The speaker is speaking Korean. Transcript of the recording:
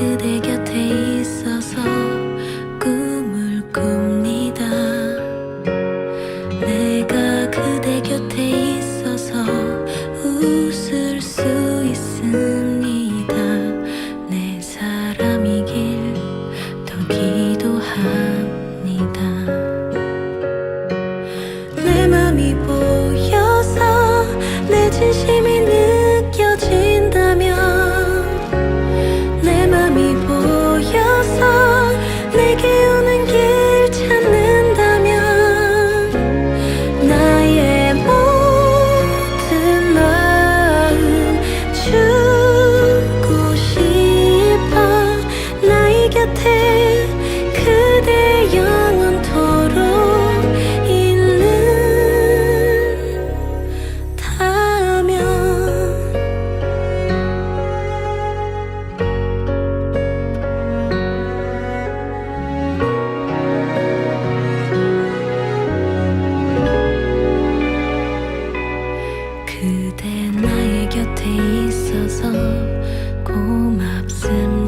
그대 곁에 있어서 꿈을 꿉니다. 내가 그대 곁에 주셔서 고맙습니다.